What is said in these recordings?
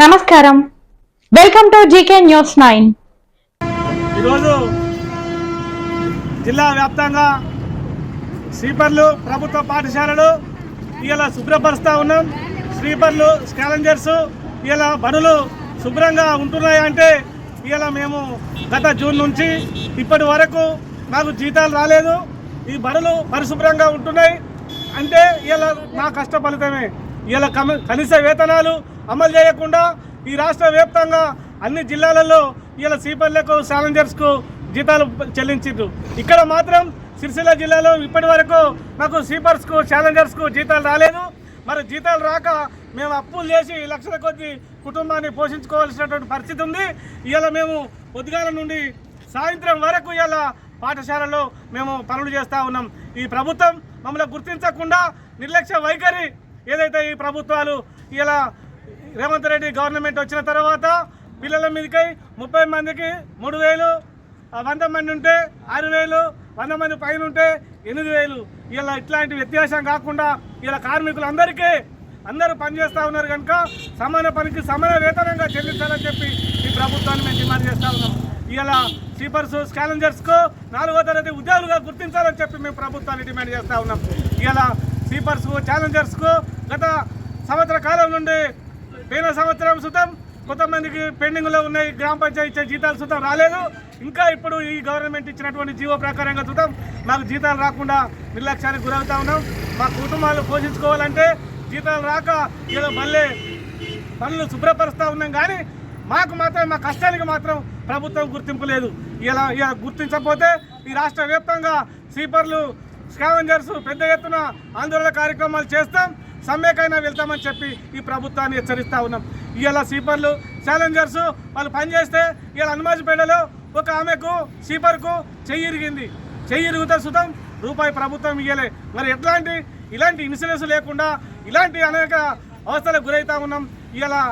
నమస్కారం. Welcome to GK news nine ఈరోజు జిల్లా వ్యాప్తంగా స్లీపర్లు ప్రభుత్వ పాఠశాలలు ఇలా శుభ్రపరుస్తూ ఉన్నాం. స్లీపర్లు స్కాలెంజర్స్ ఇలా బడులు శుభ్రంగా ఉంటున్నాయి అంటే ఇలా మేము గత జూన్ నుంచి ఇప్పటి వరకు మాకు జీతాలు రాలేదు. ఈ బడులు పరిశుభ్రంగా ఉంటున్నాయి. అంటే ఇలా మా కష్ట ఫలితమే. ఇలా కనీస వేతనాలు అమలు చేయకుండా ఈ రాష్ట్ర వ్యాప్తంగా అన్ని జిల్లాలలో ఇలా సీపర్లకు ఛాలెంజర్స్కు జీతాలు చెల్లించారు ఇక్కడ మాత్రం సిరిసిల్ల జిల్లాలో ఇప్పటి వరకు మాకు సీపర్స్కు ఛాలెంజర్స్కు జీతాలు రాలేదు. మరి జీతాలు రాక మేము అప్పులు చేసి లక్షల కొద్ది కుటుంబాన్ని పోషించుకోవాల్సినటువంటి పరిస్థితి ఉంది. ఇలా మేము పొద్దుగాల నుండి సాయంత్రం వరకు ఇలా పాఠశాలలో మేము పనులు చేస్తూ ఉన్నాం. ఈ ప్రభుత్వం మమ్మల్ని గుర్తించకుండా నిర్లక్ష్య వైఖరి ఏదైతే ఈ ప్రభుత్వాలు ఇలా రేవంత్ రెడ్డి గవర్నమెంట్ వచ్చిన తర్వాత పిల్లల మీదకై ముప్పై మందికి మూడు వేలు వంద మంది ఉంటే ఆరు వేలు వంద మంది పైన ఉంటే ఎనిమిది వేలు. ఇలా ఇట్లాంటి వ్యత్యాసం కాకుండా ఇలా కార్మికులందరికీ అందరూ పనిచేస్తూ ఉన్నారు కనుక సమాన పనికి సమాన వేతనంగా చెల్లించాలని చెప్పి ఈ ప్రభుత్వాన్ని మేము డిమాండ్ చేస్తూ ఉన్నాం. ఇలా స్లీపర్స్ స్కాలెంజర్స్కు నాలుగో తరగతి ఉద్యోగులుగా గుర్తించాలని చెప్పి మేము ప్రభుత్వాన్ని డిమాండ్ చేస్తూ ఉన్నాం. ఇలా స్వీపర్స్కు ఛాలెంజర్స్కు గత సంవత్సర కాలం నుండి పోయిన సంవత్సరం సుతం కొంతమందికి పెండింగ్లో ఉన్నాయి గ్రామ పంచాయతీ ఇచ్చే జీతాలు సుతం రాలేదు. ఇంకా ఇప్పుడు ఈ గవర్నమెంట్ ఇచ్చినటువంటి జీవో ప్రకారంగా చూద్దాం మాకు జీతాలు రాకుండా నిర్లక్ష్యానికి గురవుతా ఉన్నాం. మా కుటుంబాలు పోషించుకోవాలంటే జీతాలు రాక ఏదో మళ్ళీ పనులు శుభ్రపరుస్తూ ఉన్నాం. కానీ మాకు మాత్రం మా కష్టానికి మాత్రం ప్రభుత్వం గుర్తింపు లేదు. ఇలా ఇలా గుర్తించకపోతే ఈ రాష్ట్ర వ్యాప్తంగా స్లీపర్లు స్కావెంజర్స్ పెద్ద ఎత్తున ఆందోళన కార్యక్రమాలు చేస్తాం. సమ్మెకైనా వెళ్తామని చెప్పి ఈ ప్రభుత్వాన్ని హెచ్చరిస్తూ ఉన్నాం. ఇవాళ స్లీపర్లు ఛాలెంజర్స్ వాళ్ళు పనిచేస్తే ఇవాళ హనుమాజిపేటలో ఒక ఆమెకు స్లీపర్కు చెయ్యి ఇరిగింది. చెయ్యి ఇరుగుతా సుతం రూపాయి ప్రభుత్వం ఇయ్యలే. మరి ఎట్లాంటి ఇలాంటి ఇన్సూరెన్స్ లేకుండా ఇలాంటి అనేక అవస్థలకు గురవుతా ఉన్నాం. ఇలా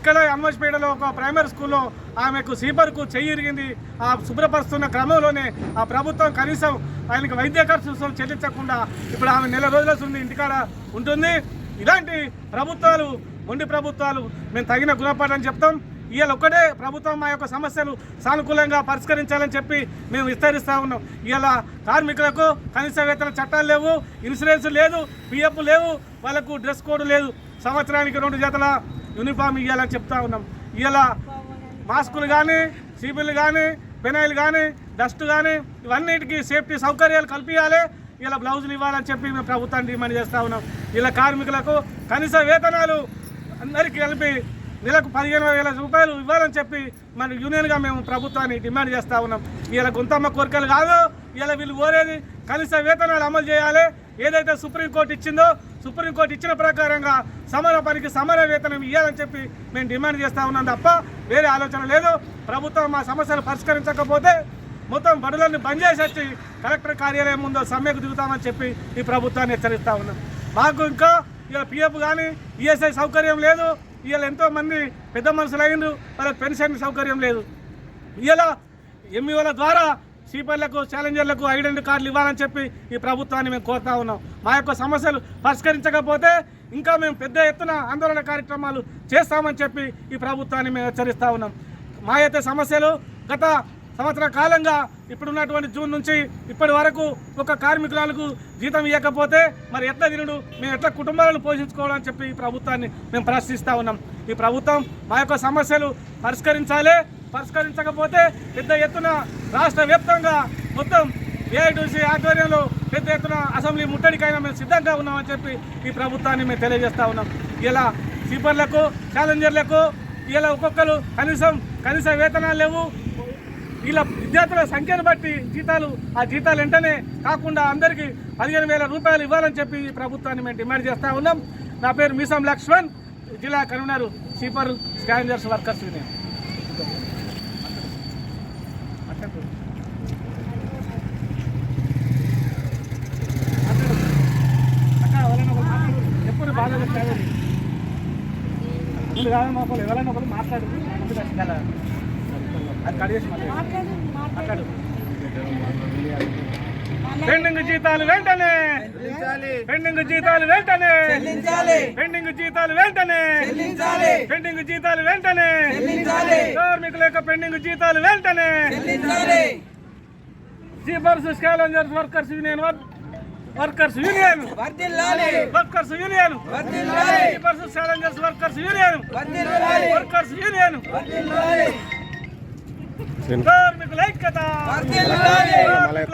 ఇక్కడ అమ్మస్పేటలో ఒక ప్రైమరీ స్కూల్లో ఆమెకు స్లీపర్కు చెయ్యి ఇరిగింది. ఆ శుభ్రపరుస్తున్న క్రమంలోనే ఆ ప్రభుత్వం కనీసం ఆయనకు వైద్య ఖర్చు చెల్లించకుండా ఇప్పుడు ఆమె నెల రోజుల నుండి ఇంటికాడ ఉంటుంది. ఇలాంటి ప్రభుత్వాలు మొండి ప్రభుత్వాలు మేము తగిన గుణపాఠం చెప్తాం. ఇవాళ ఒక్కటే ప్రభుత్వం మా యొక్క సమస్యలు సానుకూలంగా పరిష్కరించాలని చెప్పి మేము విస్తరిస్తూ ఉన్నాం. ఇవాళ కార్మికులకు కనీస వేతన చట్టాలు లేవు ఇన్సూరెన్స్ లేదు పిఎఫ్ లేవు వాళ్ళకు డ్రెస్ కోడ్ లేదు. సంవత్సరానికి రెండు జతల యూనిఫామ్ ఇవ్వాలని చెప్తా ఉన్నాం. ఇలా మాస్కులు కానీ సీబీలు కానీ పెనాయిల్ కానీ డస్ట్ కానీ ఇవన్నిటికీ సేఫ్టీ సౌకర్యాలు కల్పించాలి ఇలా బ్లౌజులు ఇవ్వాలని చెప్పి మేము ప్రభుత్వాన్ని డిమాండ్ చేస్తూ ఉన్నాం. ఇలా కార్మికులకు కనీస వేతనాలు అందరికీ కలిపి నెలకు పదిహేను వేల రూపాయలు ఇవ్వాలని చెప్పి మన యూనియన్గా మేము ప్రభుత్వాన్ని డిమాండ్ చేస్తూ ఉన్నాం. ఇలా గుంతమ్మ కోరికలు కాదు. ఇలా వీళ్ళు కోరేది కనీస వేతనాలు అమలు చేయాలి. ఏదైతే సుప్రీంకోర్టు ఇచ్చిందో సుప్రీంకోర్టు ఇచ్చిన ప్రకారంగా సమర పనికి సమర వేతనం ఇవ్వాలని చెప్పి మేము డిమాండ్ చేస్తూ ఉన్నాం తప్ప వేరే ఆలోచన లేదు. ప్రభుత్వం మా సమస్యలు పరిష్కరించకపోతే మొత్తం బడులన్నీ బంద్ చేసి కలెక్టర్ కార్యాలయం ముందు సమ్మెకు దిగుతామని చెప్పి ఈ ప్రభుత్వాన్ని హెచ్చరిస్తూ ఉన్నాం. మాకు ఇంకా ఇలా పిఎఫ్ కానీ ఈఎస్ఐ సౌకర్యం లేదు. ఇలా ఎంతో మంది పెద్ద మనుషులు అయిండ్రు వాళ్ళకి పెన్షన్ సౌకర్యం లేదు. ఇలా ఎంఈఓల ద్వారా సీపర్లకు ఛాలెంజర్లకు ఐడెంటి కార్డులు ఇవ్వాలని చెప్పి ఈ ప్రభుత్వాన్ని మేము కోరుతా ఉన్నాం. మా యొక్క సమస్యలు పరిష్కరించకపోతే ఇంకా మేము పెద్ద ఎత్తున ఆందోళన కార్యక్రమాలు చేస్తామని చెప్పి ఈ ప్రభుత్వాన్ని మేము హెచ్చరిస్తూ ఉన్నాం. మా అయితే సమస్యలు గత సంవత్సర కాలంగా ఇప్పుడున్నటువంటి జూన్ నుంచి ఇప్పటి వరకు ఒక కార్మికురాలకు జీతం ఇవ్వకపోతే మరి ఎట్లా తినడు? మేము ఎట్లా కుటుంబాలను పోషించుకోవాలని చెప్పి ఈ ప్రభుత్వాన్ని మేము ప్రశ్నిస్తూ ఉన్నాం. ఈ ప్రభుత్వం మా యొక్క సమస్యలు పరిష్కరించాలి పరిష్కరించకపోతే పెద్ద ఎత్తున రాష్ట్ర వ్యాప్తంగా మొత్తం ఏఐటీసీ ఆధ్వర్యంలో పెద్ద ఎత్తున అసెంబ్లీ ముట్టడికైనా మేము సిద్ధంగా ఉన్నామని చెప్పి ఈ ప్రభుత్వాన్ని మేము తెలియజేస్తా ఉన్నాం. ఇలా స్లీపర్లకు ఛాలెంజర్లకు ఇలా ఒక్కొక్కరు కనీసం కనీస వేతనాలు లేవు. ఇలా విద్యార్థుల సంఖ్యను బట్టి జీతాలు ఆ జీతాలు వెంటనే కాకుండా అందరికీ పదిహేను వేల రూపాయలు ఇవ్వాలని చెప్పి ఈ ప్రభుత్వాన్ని మేము డిమాండ్ చేస్తూ ఉన్నాం. నా పేరు మీసం లక్ష్మణ్. జిల్లా convener sweeper scavengers workers union. ముందు కాదు మాకు ఎవరైనా ఒకరు మాట్లాడు ముందు ఖచ్చితంగా అది కడిగేసి మళ్ళీ మాట్లాడు పెండింగ్ జీతాలు వెంటనే పెండింగ్ జీతాలు వెంటనే పెండింగ్ జీతాలు వెంటనే పెండింగ్ జీతాలు వెంటనే కార్మికుల యొక్క పెండింగ్ జీతాలు వెంటనే sweepers scavengers workers union workers union. Workers union. Scavengers workers union. Workers union. కార్మికుల ఐక్యత.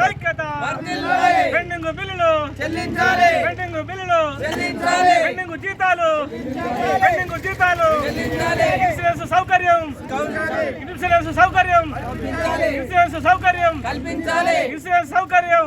ఐక్యత. పెండింగ్ బిల్లులు. చెల్లించాలి. పెండింగ్ బిల్లులు. చెల్లించాలి. పెండింగ్ జీతాలు. పెండింగ్ జీతాలు. చెల్లించాలి. ఇన్సూరెన్స్ సౌకర్యం. ఇన్సూరెన్స్ సౌకర్యం. కల్పించాలి. ఇన్సూరెన్స్ సౌకర్యం. కల్పించాలి. ఇన్సూరెన్స్ సౌకర్యం.